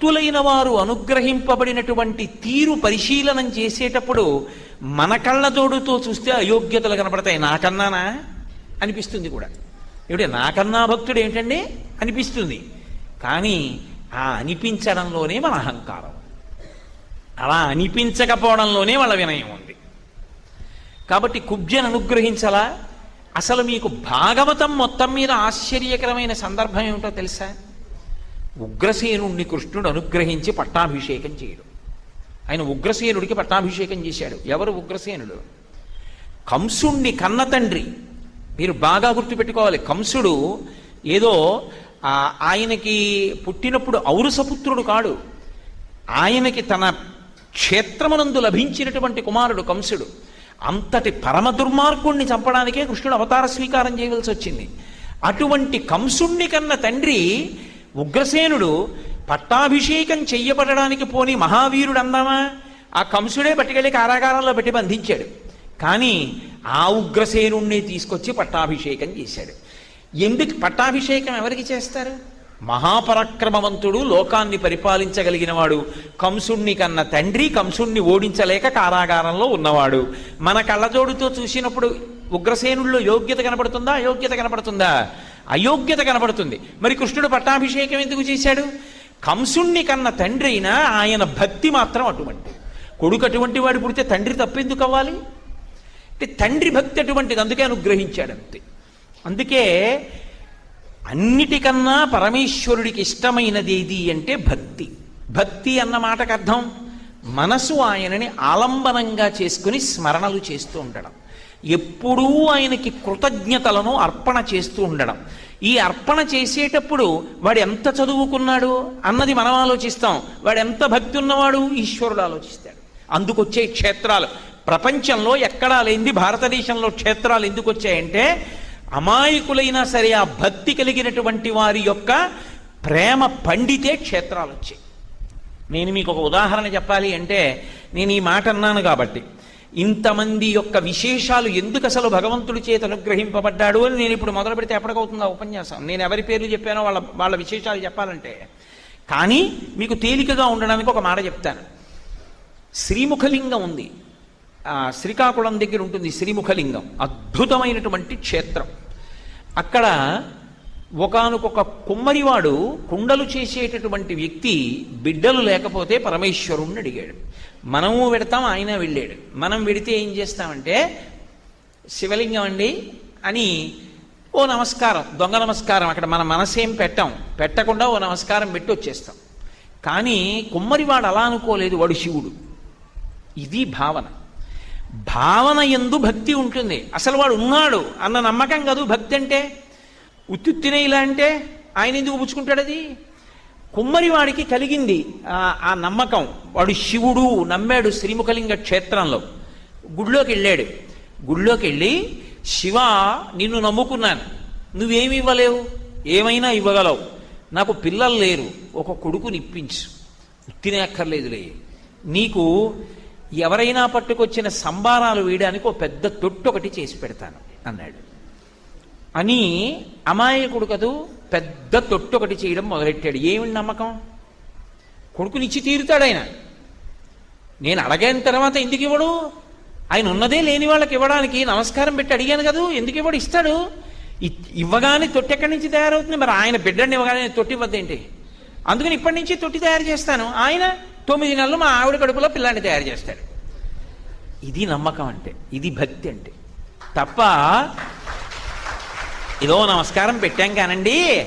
భక్తులైన వారు అనుగ్రహింపబడినటువంటి తీరు పరిశీలనం చేసేటప్పుడు మన కళ్ళజోడుతో చూస్తే అయోగ్యతలు కనపడతాయి. నాకన్నానా? అనిపిస్తుంది కూడా. ఏమిటి? నాకన్నా భక్తుడు ఏమిటండి? అనిపిస్తుంది. కానీ ఆ అనిపించడంలోనే మన అహంకారం. అలా అనిపించకపోవడంలోనే వాళ్ళ వినయం ఉంది. కాబట్టి కుబ్జను అనుగ్రహించాలా? అసలు మీకు భాగవతం మొత్తం మీద ఆశ్చర్యకరమైన సందర్భం ఏమిటో తెలుసా? ఉగ్రసేనుణ్ణి కృష్ణుడు అనుగ్రహించి పట్టాభిషేకం చేయడు. ఆయన ఉగ్రసేనుడికి పట్టాభిషేకం చేశాడు. ఎవరు ఉగ్రసేనుడు? కంసుణ్ణి కన్న తండ్రి. మీరు బాగా గుర్తుపెట్టుకోవాలి. కంసుడు ఏదో ఆయనకి పుట్టినప్పుడు ఔరసపుత్రుడు కాడు. ఆయనకి తన క్షేత్రమునందు లభించినటువంటి కుమారుడు కంసుడు. అంతటి పరమ దుర్మార్గుణ్ణి చంపడానికే కృష్ణుడు అవతార స్వీకారం చేయవలసి వచ్చింది. అటువంటి కంసుణ్ణి కన్న తండ్రి ఉగ్రసేనుడు పట్టాభిషేకం చెయ్యబడడానికి పోని మహావీరుడు అందామా ఆ కంసుడే పట్టుకెళ్ళి కారాగారంలో పెట్టి బంధించాడు. కానీ ఆ ఉగ్రసేనుణ్ణి తీసుకొచ్చి పట్టాభిషేకం చేశాడు. ఎందుకు పట్టాభిషేకం ఎవరికి చేస్తారు? మహాపరాక్రమవంతుడు లోకాన్ని పరిపాలించగలిగిన వాడు కంసుణ్ణి కన్న తండ్రి కంసుణ్ణి ఓడించలేక కారాగారంలో ఉన్నవాడు. మన కళ్ళజోడుతో చూసినప్పుడు ఉగ్రసేనుల్లో యోగ్యత కనపడుతుందా? అయోగ్యత కనపడుతుందా? అయోగ్యత కనబడుతుంది. మరి కృష్ణుడు పట్టాభిషేకం ఎందుకు చేశాడు? కంసుణ్ణి కన్న తండ్రి అయినా ఆయన భక్తి మాత్రం అటువంటి కొడుకు అటువంటి వాడు పుడితే తండ్రి తప్పెందుకు అవ్వాలి? అంటే తండ్రి భక్తి అటువంటిది అందుకే అనుగ్రహించాడు అంతే. అందుకే అన్నిటికన్నా పరమేశ్వరుడికి ఇష్టమైనది ఏది అంటే భక్తి. భక్తి అన్న మాటకు అర్థం మనసు ఆయనని ఆలంబనంగా చేసుకుని స్మరణలు చేస్తూ ఉండడం. ఎప్పుడూ ఆయనకి కృతజ్ఞతలను అర్పణ చేస్తూ ఉండడం. ఈ అర్పణ చేసేటప్పుడు వాడు ఎంత చదువుకున్నాడు అన్నది మనం ఆలోచిస్తాం. వాడు ఎంత భక్తి ఉన్నవాడు ఈశ్వరుడు ఆలోచిస్తాడు. అందుకొచ్చే క్షేత్రాలు. ప్రపంచంలో ఎక్కడా లేనిది భారతదేశంలో క్షేత్రాలు ఎందుకు వచ్చాయంటే అమాయకులైనా సరే ఆ భక్తి కలిగినటువంటి వారి యొక్క ప్రేమ పండితే క్షేత్రాలు వచ్చాయి నేను మీకు ఒక ఉదాహరణ చెప్పాలి అంటే నేను ఈ మాట అన్నాను కాబట్టి. ఇంతమంది యొక్క విశేషాలు ఎందుకు అసలు భగవంతుడి చేత అనుగ్రహింపబడ్డాడు అని నేను ఇప్పుడు మొదలు పెడితే ఎప్పటికవుతుంది ఆ ఉపన్యాసం. నేను ఎవరి పేర్లు చెప్పానో వాళ్ళ వాళ్ళ విశేషాలు చెప్పాలంటే. కానీ మీకు తేలికగా ఉండడానికి ఒక మాట చెప్తాను. శ్రీముఖలింగం ఉంది. శ్రీకాకుళం దగ్గర ఉంటుంది శ్రీముఖలింగం. అద్భుతమైనటువంటి క్షేత్రం. అక్కడ ఒకనకొక కుమ్మరివాడు కుండలు చేసేటటువంటి వ్యక్తి బిడ్డలు లేకపోతే పరమేశ్వరుణ్ణి అడిగాడు. మనము పెడతాం ఆయన వెళ్ళాడు మనం వెడితే ఏం చేస్తామంటే శివలింగం అండి అని ఓ నమస్కారం దొంగ నమస్కారం అక్కడ మన మనసేం పెట్టాం. పెట్టకుండా ఓ నమస్కారం పెట్టి వచ్చేస్తాం. కానీ కుమ్మరివాడు అలా అనుకోలేదు వాడు శివుడు. ఇది భావన. భావన ఎందు భక్తి ఉంటుంది. అసలు వాడు ఉన్నాడు అన్న నమ్మకం కాదు భక్తి అంటే. ఉత్తుత్తినే ఇలా అంటే ఆయన ఎందుకు పుచ్చుకుంటాడు అది? కుమ్మరివాడికి కలిగింది ఆ- నమ్మకం. వాడు శివుడు నమ్మాడు శ్రీముఖలింగ క్షేత్రంలో. గుళ్ళోకి వెళ్ళాడు. గుళ్ళోకి వెళ్ళి శివ నిన్ను నమ్ముకున్నాను. నువ్వేమి ఇవ్వలేవు? ఏమైనా ఇవ్వగలవు. నాకు పిల్లలు లేరు. ఒక కొడుకుని ఇప్పించు. ఉత్తినే అక్కర్లేదులే నీకు ఎవరైనా పట్టుకొచ్చిన సంబారాలు వేయడానికి ఒక పెద్ద తొట్టు ఒకటి చేసి పెడతాను అన్నాడు. అని అమాయకుడు కదూ పెద్ద తొట్టు ఒకటి చేయడం మొదలెట్టాడు. ఏమి నమ్మకం? కొడుకునిచ్చి తీరుతాడు ఆయన. నేను అడగైన తర్వాత ఎందుకు ఇవ్వడు? ఆయన ఉన్నదే లేని వాళ్ళకి ఇవ్వడానికి నమస్కారం పెట్టి అడిగాను కదూ? ఎందుకు ఇవ్వడు? ఇస్తాడు. ఇవ్వగానే తొట్టి ఎక్కడి నుంచి తయారవుతుంది? మరి ఆయన బిడ్డని ఇవ్వగానే తొట్టి ఇవ్వద్దేంటి అందుకని ఇప్పటి నుంచి తొట్టి తయారు చేస్తాను. ఆయన తొమ్మిది నెలలు మా ఆవిడ కడుపులో పిల్లాన్ని తయారు చేస్తాడు. ఇది నమ్మకం అంటే ఇది భక్తి అంటే. తప్ప ఏదో నమస్కారం పెట్టాం కానండి.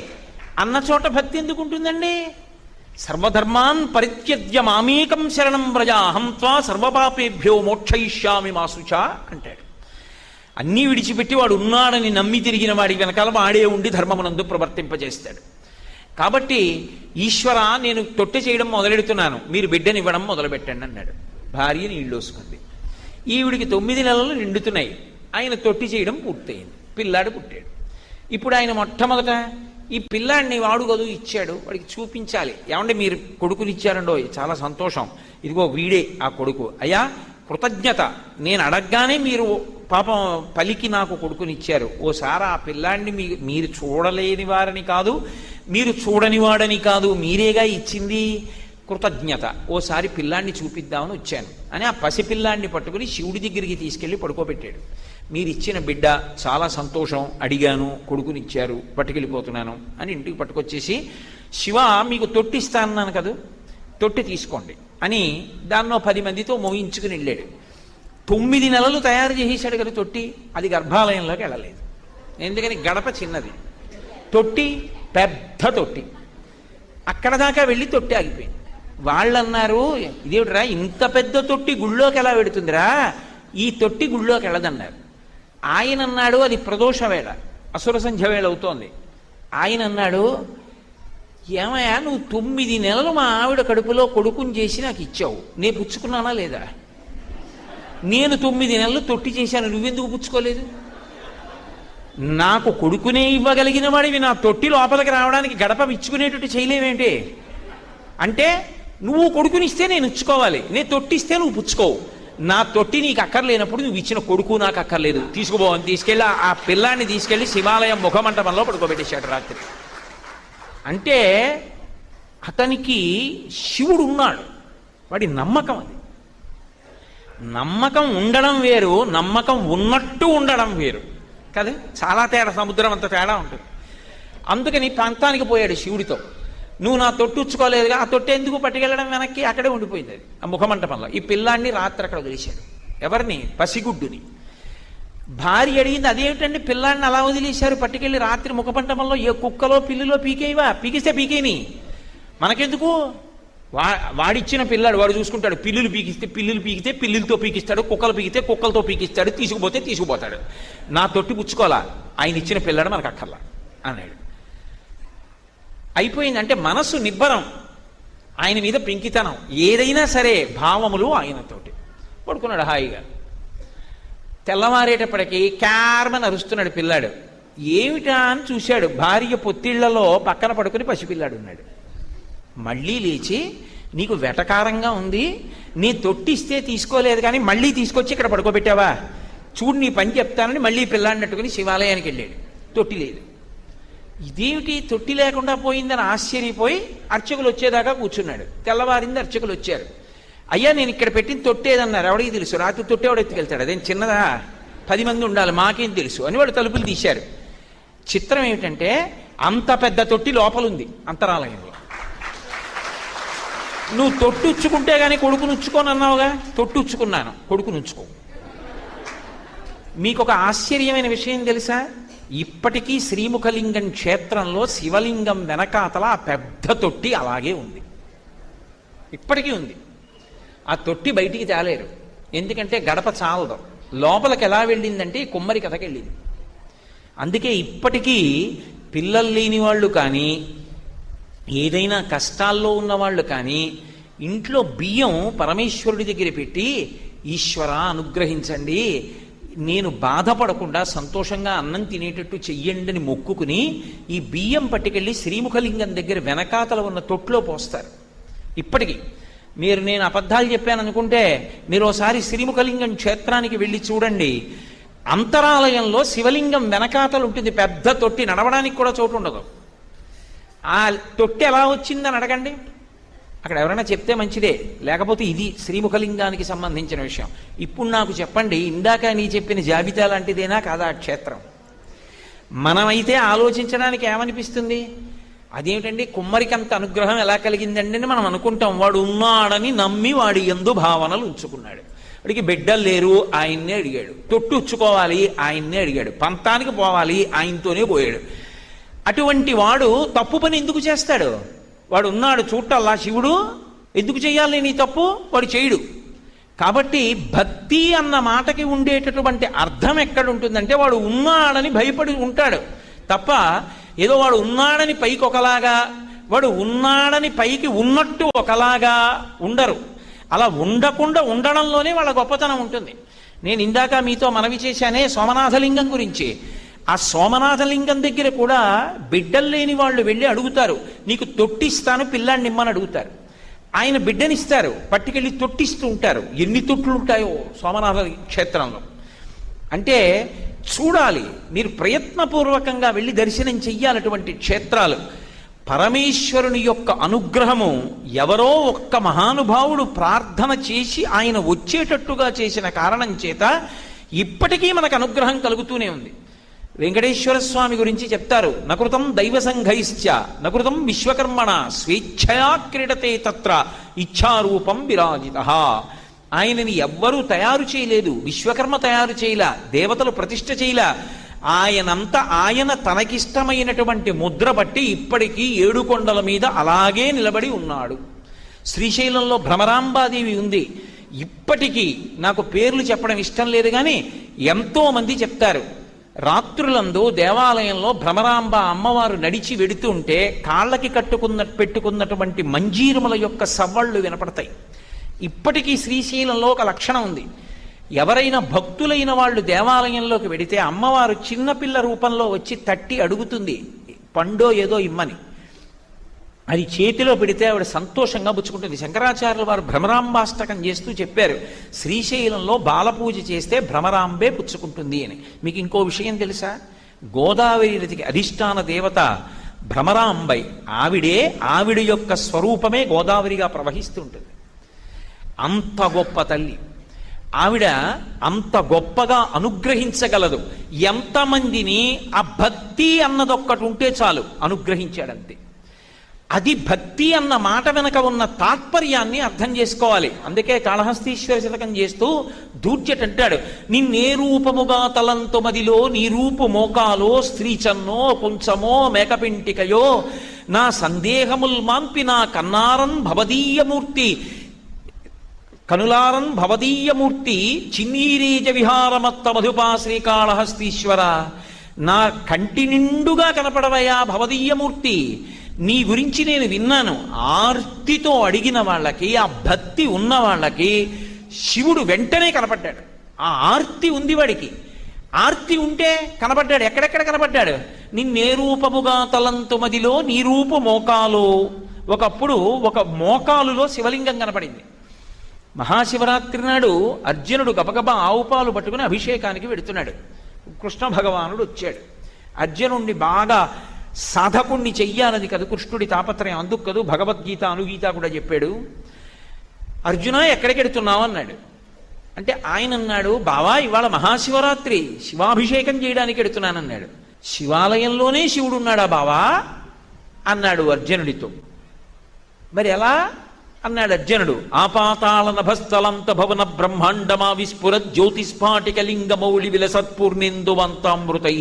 అన్న చోట భక్తి ఎందుకు ఉంటుందండి సర్వధర్మాన్ పరిత్యజ్య మామేకం శరణం వ్రజ త్వా సర్వపాపేభ్యో మోక్షయిష్యామి మాసుచ అంటాడు. అన్నీ విడిచిపెట్టి వాడు ఉన్నాడని నమ్మి తిరిగిన వాడి వెనకాల వాడే ఉండి ధర్మమునందు ప్రవర్తింపజేస్తాడు. కాబట్టి ఈశ్వర నేను తొట్టె చేయడం మొదలెడుతున్నాను. మీరు బిడ్డనివ్వడం మొదలుపెట్టండి అన్నాడు. భార్య నీళ్ళోసుకుంది. ఈవిడికి తొమ్మిది నెలలు నిండుతున్నాయి. ఆయన తొట్టి చేయడం పూర్తయింది. పిల్లాడు పుట్టాడు. ఇప్పుడు ఆయన మొట్టమొదట ఈ పిల్లాడిని వాడు కదూ ఇచ్చాడు. వాడికి చూపించాలి. ఏమంటే మీరు కొడుకుని ఇచ్చారండో? చాలా సంతోషం. ఇదిగో వీడే ఆ కొడుకు. అయ్యా కృతజ్ఞత. నేను అడగగానే మీరు పాపం పలికి నాకు కొడుకునిచ్చారు ఓసారి ఆ పిల్లాడిని మీ మీరు చూడలేని వారని కాదు మీరు చూడని వాడని కాదు మీరేగా ఇచ్చింది? కృతజ్ఞత. ఓసారి పిల్లాన్ని చూపిద్దామని వచ్చాను. అని ఆ పసిపిల్లాన్ని పట్టుకుని శివుడి దగ్గరికి తీసుకెళ్ళి పడుకోబెట్టాడు. మీరిచ్చిన బిడ్డ చాలా సంతోషం అడిగాను కొడుకునిచ్చారు పట్టుకెళ్ళిపోతున్నాను అని ఇంటికి పట్టుకొచ్చేసి శివ మీకు తొట్టిస్తా అన్నాను కదా తొట్టి తీసుకోండి అని దాన్నో పది మందితో మోయించుకుని వెళ్ళాడు. తొమ్మిది నెలలు తయారు చేసేసాడు కదా తొట్టి అది గర్భాలయంలోకి వెళ్ళలేదు. ఎందుకని? గడప చిన్నది. తొట్టి పెద్ద తొట్టి. అక్కడ దాకా వెళ్ళి తొట్టి ఆగిపోయింది. వాళ్ళన్నారు ఇదేమిట్రా ఇంత పెద్ద తొట్టి గుళ్ళోకి ఎలా పెడుతుందిరా ఈ తొట్టి గుళ్ళోకి వెళ్ళదన్నారు. ఆయన అన్నాడు అది ప్రదోష వేళ. అసుర సంధ్య వేళ అవుతోంది. ఆయన అన్నాడు ఏమయ్యా నువ్వు తొమ్మిది నెలలు మా ఆవిడ కడుపులో కొడుకుని చేసి నాకు ఇచ్చావు. నేను పుచ్చుకున్నానా లేదా? నేను తొమ్మిది నెలలు తొట్టి చేశాను. నువ్వెందుకు పుచ్చుకోలేదు? నాకు కొడుకునే ఇవ్వగలిగిన వాడివి. నా తొట్టి లోపలికి రావడానికి గడప ఇచ్చుకునేటట్టు చేయలేవేంటి? అంటే నువ్వు కొడుకునిస్తే నేను ఇచ్చుకోవాలి. నేను తొట్టిస్తే నువ్వు పుచ్చుకోవు. నా తొట్టి నీకు అక్కర్లేనప్పుడు నువ్వు ఇచ్చిన కొడుకు నాకు అక్కర్లేదు. తీసుకుపోవని తీసుకెళ్ళి ఆ పిల్లాన్ని తీసుకెళ్ళి శివాలయం ముఖమంటపంలో పడుకోబెట్టేశాడు రాత్రి. అంటే అతనికి శివుడు ఉన్నాడు. వాడి నమ్మకం అది. నమ్మకం ఉండడం వేరు నమ్మకం ఉన్నట్టు ఉండడం వేరు. కదా? చాలా తేడా సముద్రం అంత తేడా ఉంటుంది. అందుకని ప్రాంతానికి పోయాడు శివుడితో. నువ్వు నా తొట్టు ఉచ్చుకోలేదుగా ఆ తొట్టు ఎందుకు పట్టుకెళ్ళడం వెనక్కి? అక్కడే ఉండిపోయింది. అది ఆ ముఖమంటపంలో. ఈ పిల్లాన్ని రాత్రి అక్కడ వదిలేశాడు. ఎవరిని? పసిగుడ్డుని. భార్య అడిగింది అదేమిటండి పిల్లాన్ని అలా వదిలేశారు? పట్టుకెళ్ళి రాత్రి ముఖమంటపంలో ఏ కుక్కలో పిల్లిలో పీకేవా? పీకిస్తే పీకేని. మనకెందుకు? వా వాడిచ్చిన పిల్లాడు వాడు చూసుకుంటాడు. పిల్లులు పీకిస్తే పిల్లులు పీకితే పిల్లులతో పీకిస్తాడు కుక్కలు పీకితే కుక్కలతో పీకిస్తాడు తీసుకుపోతే తీసుకుపోతాడు. నా తొట్టి పుచ్చుకోవాలా? ఆయన ఇచ్చిన పిల్లాడు మనకు అక్కర్లా అన్నాడు. అయిపోయింది అంటే మనస్సు నిబ్బరం. ఆయన మీద పెంకితనం. ఏదైనా సరే భావములు ఆయనతోటి. పడుకున్నాడు హాయిగా. తెల్లవారేటప్పటికి క్యార్మని అరుస్తున్నాడు పిల్లాడు. ఏమిటా అని చూశాడు. భార్య పొత్తిళ్ళలో పక్కన పడుకుని పసిపిల్లాడు ఉన్నాడు. మళ్ళీ లేచి నీకు వెటకారంగా ఉంది. నీ తొట్టిస్తే తీసుకోలేదు కానీ మళ్ళీ తీసుకొచ్చి ఇక్కడ పడుకోబెట్టావా? చూడు నీ పని చెప్తానని మళ్ళీ పిల్లాడినట్టుకుని శివాలయానికి వెళ్ళాడు. తొట్టి లేదు. ఇదేమిటి తొట్టి లేకుండా పోయిందని ఆశ్చర్యపోయి అర్చకులు వచ్చేదాకా కూర్చున్నాడు. తెల్లవారింది అర్చకులు వచ్చారు. అయ్యా నేను ఇక్కడ పెట్టిన తొట్టేదన్నారు ఎవడికి తెలుసు? రాత్రి తొట్టి ఎవడు ఎత్తుకెళ్తాడు. అదేం చిన్నదా? పది మంది ఉండాలి మాకేం తెలుసు? అని వాడు తలుపులు తీశారు. చిత్రం ఏమిటంటే అంత పెద్ద తొట్టి లోపలుంది అంతరాలయంలో. నువ్వు తొట్టుచ్చుకుంటే కానీ కొడుకును ఉంచుకోను అన్నావుగా? తొట్టుచ్చుకున్నాను కొడుకును ఉంచుకో మీకు ఒక ఆశ్చర్యమైన విషయం తెలుసా? ఇప్పటికీ శ్రీముఖలింగం క్షేత్రంలో శివలింగం వెనకాతల ఆ పెద్ద తొట్టి అలాగే ఉంది. ఇప్పటికీ ఉంది. ఆ తొట్టి బయటికి తేలేరు. ఎందుకంటే గడప చాలదు. లోపలికి ఎలా వెళ్ళిందంటే ఈ కుమ్మరి కథకి వెళ్ళింది. అందుకే ఇప్పటికీ పిల్లలు లేని వాళ్ళు కానీ ఏదైనా కష్టాల్లో ఉన్నవాళ్ళు కానీ ఇంట్లో బియ్యం పరమేశ్వరుడి దగ్గర పెట్టి ఈశ్వర అనుగ్రహించండి. నేను బాధపడకుండా సంతోషంగా అన్నం తినేటట్టు చెయ్యండి అని మొక్కుకుని ఈ బియ్యం పట్టుకెళ్ళి శ్రీముఖలింగం దగ్గర వెనకాతల ఉన్న తొట్లో పోస్తారు. ఇప్పటికీ మీరు నేను అబద్ధాలు చెప్పాను అనుకుంటే మీరు ఒకసారి శ్రీముఖలింగం క్షేత్రానికి వెళ్ళి చూడండి. అంతరాలయంలో శివలింగం వెనకాతలు ఉంటుంది. పెద్ద తొట్టి నడవడానికి కూడా చోటు ఉండదు. ఆ తొట్టి ఎలా వచ్చిందని అడగండి. అక్కడ ఎవరైనా చెప్తే మంచిదే. లేకపోతే ఇది శ్రీముఖలింగానికి సంబంధించిన విషయం. ఇప్పుడు నాకు చెప్పండి ఇందాక నీ చెప్పిన జాబితా లాంటిదేనా కాదా ఆ క్షేత్రం? మనమైతే ఆలోచించడానికి ఏమనిపిస్తుంది? అదేమిటండి కుమ్మరికి అంత అనుగ్రహం ఎలా కలిగిందండి అని మనం అనుకుంటాం. వాడు ఉన్నాడని నమ్మి వాడి ఎందు భావనలు ఉంచుకున్నాడు. వాడికి బిడ్డలు లేరు ఆయన్నే అడిగాడు. తొట్టు ఉచ్చుకోవాలి ఆయన్నే అడిగాడు. పంతానికి పోవాలి ఆయనతోనే పోయాడు. అటువంటి వాడు తప్పు పని ఎందుకు చేస్తాడు? వాడు ఉన్నాడు చూడటల్లా శివుడు? ఎందుకు చేయాలి నీ తప్పు? వాడు చేయడు కాబట్టి భక్తి అన్న మాటకి ఉండేటటువంటి అర్థం ఎక్కడ ఉంటుందంటే వాడు ఉన్నాడని భయపడి ఉంటాడు. తప్ప ఏదో వాడు ఉన్నాడని పైకి ఒకలాగా వాడు ఉన్నాడని పైకి ఉన్నట్టు ఒకలాగా ఉండరు. అలా ఉండకుండా ఉండడంలోనే వాళ్ళ గొప్పతనం ఉంటుంది. నేను ఇందాక మీతో మనవి చేశానే సోమనాథలింగం గురించి. ఆ సోమనాథలింగం దగ్గర కూడా బిడ్డలు లేని వాళ్ళు వెళ్ళి అడుగుతారు. నీకు తొట్టిస్తాను పిల్లాన్ని ఇమ్మని అడుగుతారు. ఆయన బిడ్డనిస్తారు పట్టుకెళ్ళి తొట్టిస్తూ ఉంటారు. ఎన్ని తొట్లు ఉంటాయో సోమనాథ క్షేత్రంలో. అంటే చూడాలి మీరు ప్రయత్నపూర్వకంగా వెళ్ళి దర్శనం చెయ్యాలటువంటి క్షేత్రాలు. పరమేశ్వరుని యొక్క అనుగ్రహము ఎవరో ఒక్క మహానుభావుడు ప్రార్థన చేసి ఆయన వచ్చేటట్టుగా చేసిన కారణం చేత ఇప్పటికీ మనకు అనుగ్రహం కలుగుతూనే ఉంది. వెంకటేశ్వర స్వామి గురించి చెప్తారు. నకృతం దైవ సంఘైశ్చ నకృతం విశ్వకర్మణ స్వేచ్ఛయా క్రీడతే తత్ర ఇచ్ఛారూపం విరాజిత. ఆయనని ఎవ్వరూ తయారు చేయలేదు. విశ్వకర్మ తయారు చేయలా దేవతలు ప్రతిష్ట చేయలా. ఆయనంత ఆయన తనకిష్టమైనటువంటి ముద్ర బట్టి ఇప్పటికీ ఏడుకొండల మీద అలాగే నిలబడి ఉన్నాడు. శ్రీశైలంలో భ్రమరాంబాదేవి ఉంది. ఇప్పటికీ నాకు పేర్లు చెప్పడం ఇష్టం లేదు కానీ ఎంతోమంది చెప్తారు. రాత్రులందు దేవాలయంలో భ్రమరాంబ అమ్మవారు నడిచి వెడుతుంటే కాళ్ళకి కట్టుకున్న పెట్టుకున్నటువంటి మంజీరముల యొక్క సవ్వళ్ళు వినపడతాయి. ఇప్పటికీ శ్రీశైలంలో ఒక లక్షణం ఉంది. ఎవరైనా భక్తులైన వాళ్ళు దేవాలయంలోకి వెడితే అమ్మవారు చిన్నపిల్ల రూపంలో వచ్చి తట్టి అడుగుతుంది పండో ఏదో ఇమ్మని. అది చేతిలో పెడితే ఆవిడ సంతోషంగా పుచ్చుకుంటుంది. శంకరాచార్యులు వారు భ్రమరాంబాష్టకం చేస్తూ చెప్పారు శ్రీశైలంలో బాలపూజ చేస్తే భ్రమరాంబే పుచ్చుకుంటుంది అని. మీకు ఇంకో విషయం తెలుసా? గోదావరి నదికి అధిష్టాన దేవత భ్రమరాంబై ఆవిడే ఆవిడ యొక్క స్వరూపమే గోదావరిగా ప్రవహిస్తుంటుంది. అంత గొప్ప తల్లి. ఆవిడ అంత గొప్పగా అనుగ్రహించగలదు. ఎంతమందిని ఆ భక్తి అన్నదొక్కటి ఉంటే చాలు అనుగ్రహించాడంతే. అది భక్తి అన్న మాట వెనక ఉన్న తాత్పర్యాన్ని అర్థం చేసుకోవాలి. అందుకే కాళహస్తీశ్వర శతకం చేస్తూ దూర్చట్ నిన్నే రూపముగా తలంతు మదిలో నీ రూపు మోకాలో స్త్రీచన్నో కొంచమో మేకపింటికయో నా సందేహముల్ మాంపి నా కన్నారన్ భవదీయమూర్తి కనులారన్ భవదీయమూర్తి చిన్నీరీజ విహారమత్త మధుపా శ్రీకాళహస్తీశ్వర నా కంటి నిండుగా కనపడవయా భవదీయమూర్తి నీ గురించి నేను విన్నాను. ఆర్తితో అడిగిన వాళ్ళకి ఆ భక్తి ఉన్న వాళ్ళకి శివుడు వెంటనే కనపడ్డాడు. ఆ ఆర్తి ఉంది వాడికి. ఆర్తి ఉంటే కనపడ్డాడు. ఎక్కడెక్కడ కనపడ్డాడు? నిన్నే రూపముగా తలంతు మదిలో నీ రూపు మోకాలు. ఒకప్పుడు ఒక మోకాలులో శివలింగం కనపడింది. మహాశివరాత్రి నాడు అర్జునుడు గబగబా ఆవుపాలు పట్టుకుని అభిషేకానికి వెడుతున్నాడు. కృష్ణ భగవానుడు వచ్చాడు. అర్జునుడిని బాగా సాధకుణ్ణి చెయ్యాలని కదా కృష్ణుడి తాపత్రయం అందుకు కదూ భగవద్గీత అనుగీత కూడా చెప్పాడు. అర్జున ఎక్కడికెడుతున్నావు అన్నాడు. అంటే ఆయన అన్నాడు బావా ఇవాళ మహాశివరాత్రి. శివాభిషేకం చేయడానికి ఎడుతున్నానన్నాడు. శివాలయంలోనే శివుడున్నాడా బావా? అన్నాడు అర్జునుడితో. మరి ఎలా? అన్నాడు అర్జునుడు. ఆపాతాళ నభస్థలంత భవన బ్రహ్మాండమా విస్ఫుర జ్యోతిస్ఫాటిక లింగమౌళి విలసత్పూర్ణేందువంతామృతై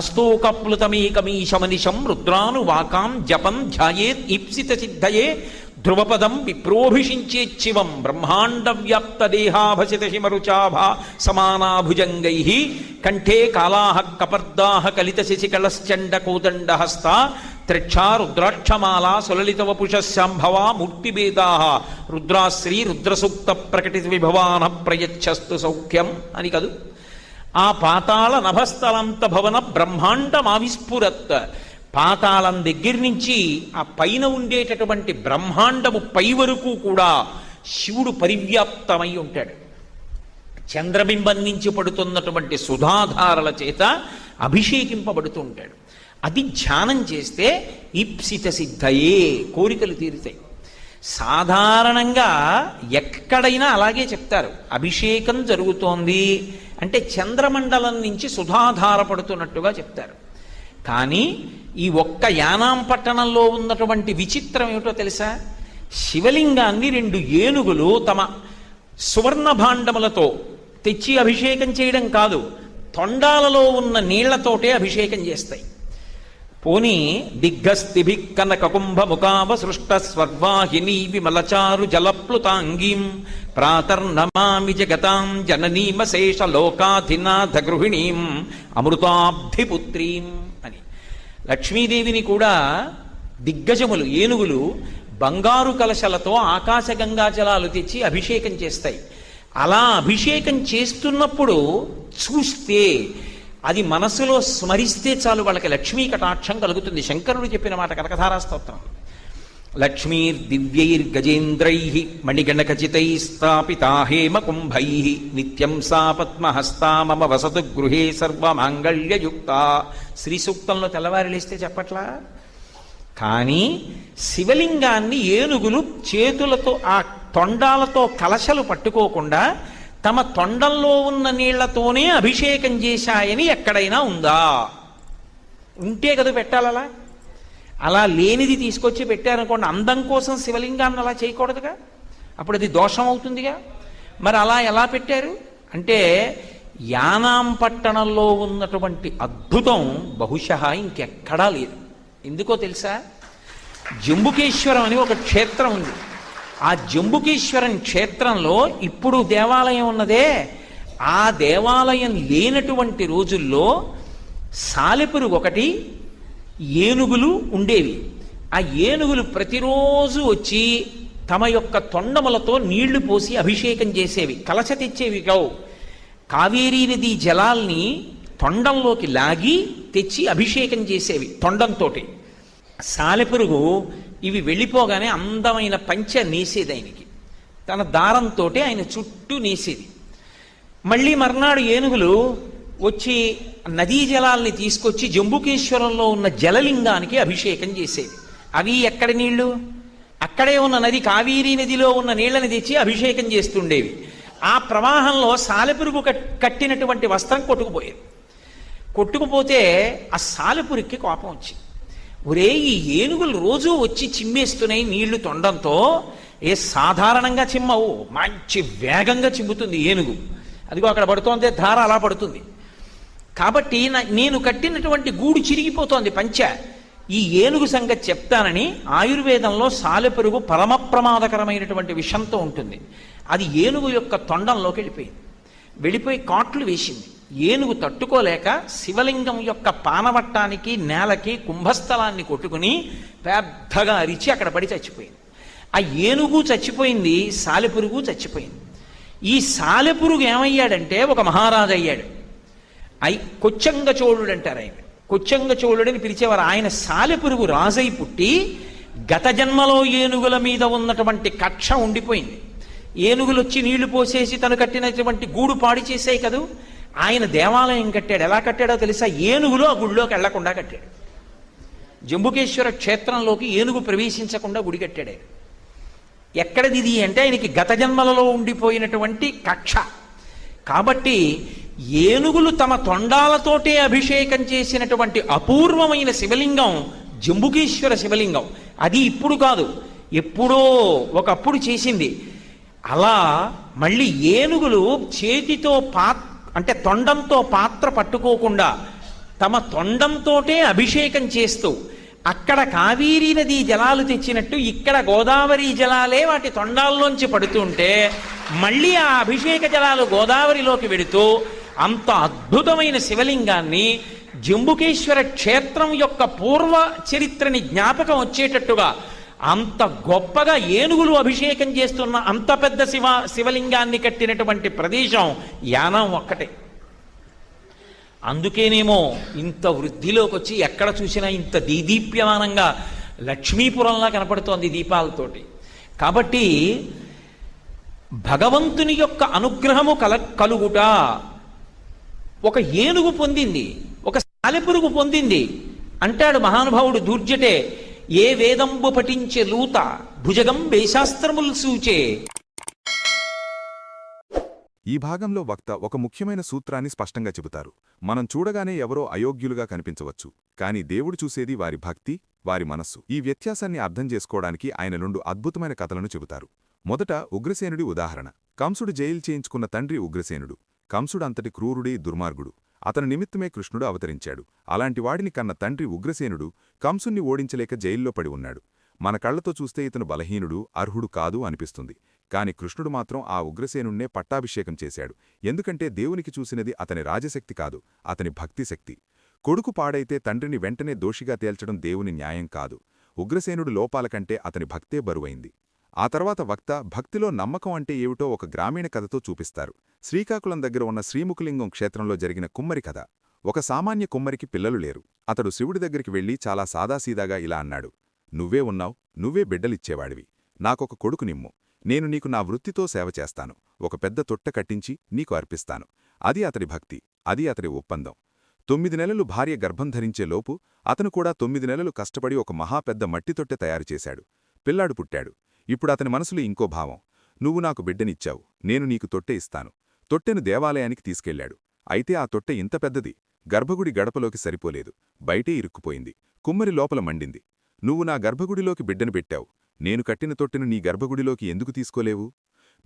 అస్తోకప్లుతమేకమీశమనిశం రుద్రాను వాకాం జపం ధ్యాయేత్ ఈప్సిత సిద్ధయే ధ్రువపదం విప్రోభిషించేచ్చివం బ్రహ్మాండ వ్యాప్త దేహాభసిత హిమరుచాభ సమానాభుజంగై కంఠే కాళాహ కపర్దాహ కలిత శశికళశ్చండ కోదండ హస్త త్రిక్షా రుద్రాక్షమాలా సులలిత వపుషశాంభవా మూర్తిభేదా. రుద్రాశ్రీ రుద్రసూక్త ప్రకటిత విభవాన ప్రయచ్చస్తు సౌఖ్యం అని కదూ. ఆ పాతాళ నభస్థలంత భవన బ్రహ్మాండమావిస్ఫురత్. పాతాళం దగ్గర నుంచి ఆ పైన ఉండేటటువంటి బ్రహ్మాండము పై వరకు కూడా శివుడు పరివ్యాప్తమై ఉంటాడు. చంద్రబింబం నుంచి పడుతున్నటువంటి సుధాధారల చేత అభిషేకింపబడుతూ ఉంటాడు. అది ధ్యానం చేస్తే ఈప్సిత సిద్ధయే కోరికలు తీరుతాయి. సాధారణంగా ఎక్కడైనా అలాగే చెప్తారు. అభిషేకం జరుగుతోంది అంటే చంద్రమండలం నుంచి సుధాధార పడుతున్నట్టుగా చెప్తారు. కానీ ఈ ఒక్క యానాం పట్టణంలో ఉన్నటువంటి విచిత్రం ఏమిటో తెలుసా? శివలింగాన్ని రెండు ఏనుగులు తమ సువర్ణ భాండములతో తెచ్చి అభిషేకం చేయడం కాదు తొండాలలో ఉన్న నీళ్ళతోటే అభిషేకం చేస్తాయి. పోని దిగ్గస్థిభి కనక కుంభ ముఖావ సృష్ట స్వర్వాహిని విమలచారు జలప్లుతాంగీం ప్రాతర్నమామి జగతాం జననీమశేష లోకాధినాథ గృహిణీం అమృతాబ్ధిపుత్రీం అని. లక్ష్మీదేవిని కూడా దిగ్గజములు ఏనుగులు బంగారు కలశలతో ఆకాశగంగా జలాలు తెచ్చి అభిషేకం చేస్తాయి. అలా అభిషేకం చేస్తున్నప్పుడు చూస్తే అది మనసులో స్మరిస్తే చాలు వాళ్ళకి లక్ష్మీ కటాక్షం కలుగుతుంది. శంకరుడు చెప్పిన మాట కనకధారా స్తోత్రం. లక్ష్మీర్దివ్యైర్గజేంద్రై మణిగణకచితై స్థాపితా హేమ కుంభై నిత్యం సా పద్మహస్తా మమ వసతు గృహే సర్వమాంగళ్యయుక్త. శ్రీ సూక్తంలో తెల్లవారి లేస్తే చెప్పట్లా? కానీ శివలింగాన్ని ఏనుగులు చేతులతో ఆ తొండాలతో కలశలు పట్టుకోకుండా తమ తొండంలో ఉన్న నీళ్ళతోనే అభిషేకం చేశాయని ఎక్కడైనా ఉందా? ఉంటే కదా పెట్టాలలా అలా లేనిది తీసుకొచ్చి పెట్టారనుకోండి అందం కోసం శివలింగాన్ని అలా చేయకూడదుగా? అప్పుడు అది దోషం అవుతుందిగా? మరి అలా ఎలా పెట్టారు? అంటే యానాం పట్టణంలో ఉన్నటువంటి అద్భుతం బహుశ ఇంకెక్కడా లేదు. ఎందుకో తెలుసా? జంబుకేశ్వరం అని ఒక క్షేత్రం ఉంది. ఆ జంబుకేశ్వరం క్షేత్రంలో ఇప్పుడు దేవాలయం ఉన్నదే. ఆ దేవాలయం లేనటువంటి రోజుల్లో సాలెపురుగు ఒకటి ఏనుగులు ఉండేవి. ఆ ఏనుగులు ప్రతిరోజు వచ్చి తమ యొక్క తొండములతో నీళ్ళు పోసి అభిషేకం చేసేవి. కలశ తెచ్చేవి కావు. కావేరీ నది జలాల్ని తొండంలోకి లాగి తెచ్చి అభిషేకం చేసేవి తొండంతోటి. సాలెపురుగు ఇవి వెళ్ళిపోగానే అందమైన పంచ నీసేది ఆయనకి. తన దారంతో ఆయన చుట్టూ నీసేది. మళ్ళీ మర్నాడు ఏనుగులు వచ్చి నదీ జలాల్ని తీసుకొచ్చి జంబుకేశ్వరంలో ఉన్న జలలింగానికి అభిషేకం చేసేది. అవి ఎక్కడి నీళ్ళు అక్కడే ఉన్న నది కావేరీ నదిలో ఉన్న నీళ్ళని తెచ్చి అభిషేకం చేస్తుండేవి. ఆ ప్రవాహంలో సాలెపురుగు కట్టినటువంటి వస్త్రం కొట్టుకుపోయేది. కొట్టుకుపోతే ఆ సాలెపురికి కోపం వచ్చింది. ఒరే ఈ ఏనుగులు రోజు వచ్చి చిమ్మేస్తున్నాయి నీళ్ళు తొండంతో. ఏ సాధారణంగా చిమ్మవు మంచి వేగంగా చిమ్ముతుంది ఏనుగు. అదిగో అక్కడ పడుతోంది ధార అలా పడుతుంది. కాబట్టి నా- నేను కట్టినటువంటి గూడు చిరిగిపోతోంది పంచ. ఈ ఏనుగు సంగతి చెప్తానని ఆయుర్వేదంలో సాలెపురుగు పరమ ప్రమాదకరమైనటువంటి విషంతో ఉంటుంది. అది ఏనుగు యొక్క తొండంలోకి వెళ్ళిపోయింది. వెళ్ళిపోయి కాట్లు వేసింది. ఏనుగు తట్టుకోలేక శివలింగం యొక్క పానవట్టానికి నేలకి కుంభస్థలాన్ని కొట్టుకుని పెద్దగా అరిచి అక్కడ పడి చచ్చిపోయింది. ఆ ఏనుగు చచ్చిపోయింది సాలెపురుగు చచ్చిపోయింది. ఈ సాలెపురుగు ఏమయ్యాడంటే ఒక మహారాజు అయ్యాడు. ఐ కొచ్చంగ చోళుడు అంటారు ఆయన. కొచ్చంగ చోళుడని పిలిచేవారు. ఆయన సాలెపురుగు రాజై పుట్టి గత జన్మలో ఏనుగుల మీద ఉన్నటువంటి కక్ష ఉండిపోయింది. ఏనుగులు వచ్చి నీళ్ళు పోసేసి తను కట్టినటువంటి గూడు పాడి చేసాయి కదూ? ఆయన దేవాలయం కట్టాడు. ఎలా కట్టాడో తెలుసా? ఏనుగులు ఆ గుడిలోకి వెళ్ళకుండా కట్టాడు. జంబుకేశ్వర క్షేత్రంలోకి ఏనుగు ప్రవేశించకుండా గుడి కట్టాడు ఆయన. ఎక్కడిది ఇది అంటే ఆయనకి గత జన్మలలో ఉండిపోయినటువంటి కక్ష. కాబట్టి ఏనుగులు తమ తొండాలతోటే అభిషేకం చేసినటువంటి అపూర్వమైన శివలింగం జంబుకేశ్వర శివలింగం. అది ఇప్పుడు కాదు. ఎప్పుడో ఒకప్పుడు చేసింది. అలా మళ్ళీ ఏనుగులు చేతితో పా అంటే తొండంతో పాత్ర పట్టుకోకుండా తమ తొండంతోటే అభిషేకం చేస్తూ అక్కడ కావేరీ నదీ జలాలు తెచ్చినట్టు ఇక్కడ గోదావరి జలాలే వాటి తొండాల్లోంచి పడుతుంటే మళ్ళీ ఆ అభిషేక జలాలు గోదావరిలోకి వెడుతూ అంత అద్భుతమైన శివలింగాన్ని జంబుకేశ్వర క్షేత్రం యొక్క పూర్వ చరిత్రని జ్ఞాపకం వచ్చేటట్టుగా అంత గొప్పగా ఏనుగులు అభిషేకం చేస్తున్న అంత పెద్ద శివ శివలింగాన్ని కట్టినటువంటి ప్రదేశం యానం ఒక్కటే. అందుకేనేమో ఇంత వృద్ధిలోకి వచ్చి ఎక్కడ చూసినా ఇంత దీదీప్యమానంగా లక్ష్మీపురంలా కనపడుతోంది దీపాలతోటి. కాబట్టి భగవంతుని యొక్క అనుగ్రహము కల కలుగుట ఒక ఏనుగు పొందింది ఒక సాలెపురుగు పొందింది. అంటాడు మహానుభావుడు దూర్జటే ఏ వేదంబు పఠించే లూత భుజగం వేశాస్త్రములు సూచే? ఈ భాగంలో వక్త ఒక ముఖ్యమైన సూత్రాన్ని స్పష్టంగా చెబుతారు. మనం చూడగానే ఎవరో అయోగ్యులుగా కనిపించవచ్చు. కాని దేవుడు చూసేది వారి భక్తి వారి మనస్సు. ఈ వ్యత్యాసాన్ని అర్థం చేసుకోవడానికి ఆయన రెండు అద్భుతమైన కథలను చెబుతారు. మొదట ఉగ్రసేనుడి ఉదాహరణ. కంసుడు జైలు చేయించుకున్న తండ్రి ఉగ్రసేనుడు. కంసుడు అంతటి క్రూరుడి దుర్మార్గుడు. అతని నిమిత్తమే కృష్ణుడు అవతరించాడు. అలాంటి వాడిని కన్న తండ్రి ఉగ్రసేనుడు కంసుణ్ణి ఓడించలేక జైల్లో పడి ఉన్నాడు. మన కళ్ళతో చూస్తే ఇతను బలహీనుడు అర్హుడు కాదు అనిపిస్తుంది. కాని కృష్ణుడు మాత్రం ఆ ఉగ్రసేనుణ్ణే పట్టాభిషేకం చేశాడు. ఎందుకంటే దేవునికి చూసినది అతని రాజశక్తి కాదు అతని భక్తిశక్తి కొడుకు పాడైతే తండ్రిని వెంటనే దోషిగా తేల్చడం దేవుని న్యాయం కాదు. ఉగ్రసేనుడు లోపాల కంటే అతని భక్తే బరువైంది. ఆ తర్వాత వక్త భక్తిలో నమ్మకం అంటే ఏమిటో ఒక గ్రామీణ కథతో చూపిస్తారు. శ్రీకాకుళం దగ్గర ఉన్న శ్రీముఖలింగం క్షేత్రంలో జరిగిన కుమ్మరి కథ. ఒక సామాన్య కుమ్మరికి పిల్లలు లేరు. అతడు శివుడి దగ్గరికి వెళ్ళి చాలా సాదాసీదాగా ఇలా అన్నాడు. నువ్వే ఉన్నావు నువ్వే బిడ్డలిచ్చేవాడివి. నాకొక కొడుకు నిమ్ము. నేను నీకు నా వృత్తితో సేవ చేస్తాను. ఒక పెద్ద తొట్ట కట్టించి నీకు అర్పిస్తాను. అది అతడి భక్తి అది అతడి ఒప్పందం. తొమ్మిది నెలలు భార్య గర్భం ధరించే లోపు అతను కూడా తొమ్మిది నెలలు కష్టపడి ఒక మహాపెద్ద మట్టి తొట్టె తయారుచేశాడు పిల్లాడు పుట్టాడు. ఇప్పుడు అతని మనసులో ఇంకో భావం. నువ్వు నాకు బిడ్డనిచ్చావు. నేను నీకు తొట్టె ఇస్తాను. తొట్టెను దేవాలయానికి తీసుకెళ్ళాడు అయితే ఆ తొట్టె ఇంత పెద్దది. గర్భగుడి గడపలోకి సరిపోలేదు. బయటే ఇరుక్కుపోయింది. కుమ్మరి లోపల మండింది. నువ్వు నా గర్భగుడిలోకి బిడ్డను పెట్టావు. నేను కట్టిన తొట్టెను నీ గర్భగుడిలోకి ఎందుకు తీసుకోలేవు?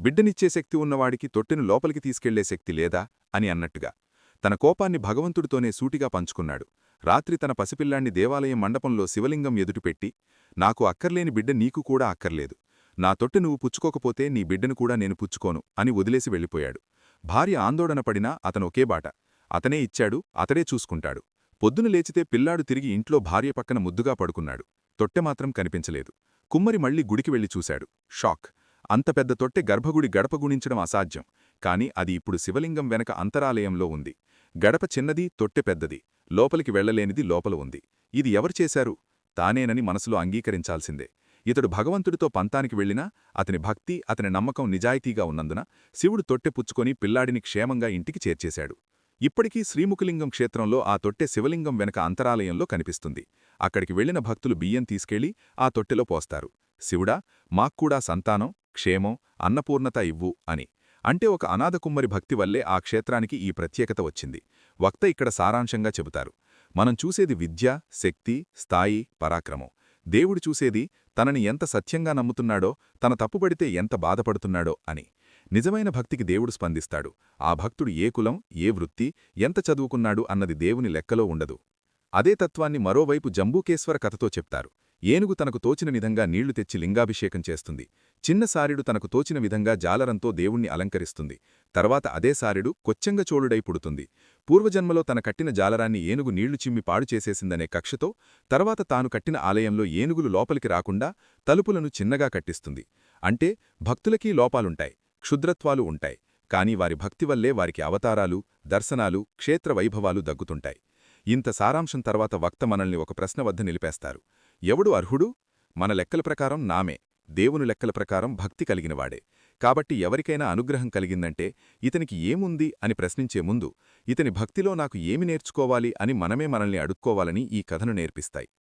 బిడ్డనిచ్చే శక్తి ఉన్నవాడికి తొట్టెను లోపలికి తీసుకెళ్ళే శక్తి లేదా? అని అన్నట్టుగా. తన కోపాన్ని భగవంతుడితోనే సూటిగా పంచుకున్నాడు. రాత్రి తన పసిపిల్లాన్ని దేవాలయం మండపంలో శివలింగం ఎదుటిపెట్టి నాకు అక్కర్లేని బిడ్డ నీకు కూడా అక్కర్లేదు. నా తొట్టె నువ్వు పుచ్చుకోకపోతే నీ బిడ్డను కూడా నేను పుచ్చుకోను అని వదిలేసి వెళ్ళిపోయాడు. భార్య ఆందోళన పడినా అతను ఒకే బాట. అతనే ఇచ్చాడు అతడే చూసుకుంటాడు. పొద్దున లేచితే పిల్లాడు తిరిగి ఇంట్లో భార్య పక్కన ముద్దుగా పడుకున్నాడు. తొట్టె మాత్రం కనిపించలేదు. కుమ్మరి మళ్ళీ గుడికి వెళ్ళి చూశాడు. షాక్. అంత పెద్ద తొట్టె గర్భగుడి గడప గుణించడం అసాధ్యం. కాని అది ఇప్పుడు శివలింగం వెనక అంతరాలయంలో ఉంది. గడప చిన్నది తొట్టె పెద్దది. లోపలికి వెళ్ళలేనిది లోపల ఉంది. ఇది ఎవరు చేశారు? తానేనని మనసులో అంగీకరించాల్సిందే. ఇతడు భగవంతుడితో పంతానికి వెళ్ళినా అతని భక్తి అతని నమ్మకం నిజాయితీగా ఉన్నందున శివుడు తొట్టె పుచ్చుకొని పిల్లాడిని క్షేమంగా ఇంటికి చేర్చేశాడు. ఇప్పటికీ శ్రీముఖలింగం క్షేత్రంలో ఆ తొట్టె శివలింగం వెనక అంతరాలయంలో కనిపిస్తుంది. అక్కడికి వెళ్ళిన భక్తులు బియ్యం తీసుకెళ్ళి ఆ తొట్టెలో పోస్తారు. శివుడా మాక్కూడా సంతానం క్షేమం అన్నపూర్ణత ఇవ్వు అని. అంటే ఒక అనాథ కుమ్మరి భక్తి వల్లే ఆ క్షేత్రానికి ఈ ప్రత్యేకత వచ్చింది. వక్త ఇక్కడ సారాంశంగా చెబుతారు. మనం చూసేది విద్య శక్తి స్థాయి పరాక్రమం. దేవుడు చూసేది తనని ఎంత సత్యంగా నమ్ముతున్నాడో తన తప్పుపడితే ఎంత బాధపడుతున్నాడో అని. నిజమైన భక్తికి దేవుడు స్పందిస్తాడు. ఆ భక్తుడు ఏ కులం ఏ వృత్తి ఎంత చదువుకున్నాడు అన్నది దేవుని లెక్కలో ఉండదు. అదే తత్వాన్ని మరోవైపు జంబూకేశ్వర కథతో చెప్తారు. ఏనుగు తనకు తోచిన విధంగా నీళ్ళు తెచ్చి లింగాభిషేకం చేస్తుంది. చిన్న సారిడు తనకు తోచిన విధంగా జాలరంతో దేవుణ్ణి అలంకరిస్తుంది. తర్వాత అదే సారిడు కొచ్చంగ చోళుడై పుడుతుంది. పూర్వజన్మలో తన కట్టిన జాలరాన్ని ఏనుగు నీళ్ళు చిమ్మి పాడు చేసేసిందనే కక్షతో తర్వాత తాను కట్టిన ఆలయంలో ఏనుగులు లోపలికి రాకుండా తలుపులను చిన్నగా కట్టిస్తుంది. అంటే భక్తులకీ లోపాలుంటాయి క్షుద్రత్వాలు ఉంటాయి కాని వారి భక్తి వల్లే వారికి అవతారాలు దర్శనాలు క్షేత్ర వైభవాలు దగ్గుతుంటాయి. ఇంత సారాంశం తర్వాత వక్త మనల్ని ఒక ప్రశ్న వద్ద నిలిపేస్తారు. ఎవడు అర్హుడు? మన లెక్కల ప్రకారం నామే. దేవుని లెక్కల ప్రకారం భక్తి కలిగినవాడే. కాబట్టి ఎవరికైనా అనుగ్రహం కలిగిందంటే ఇతనికి ఏముంది అని ప్రశ్నించే ముందు ఇతని భక్తిలో నాకు ఏమి నేర్చుకోవాలి అని మనమే మనల్ని అడుక్కోవాలని ఈ కథను నేర్పిస్తాయి.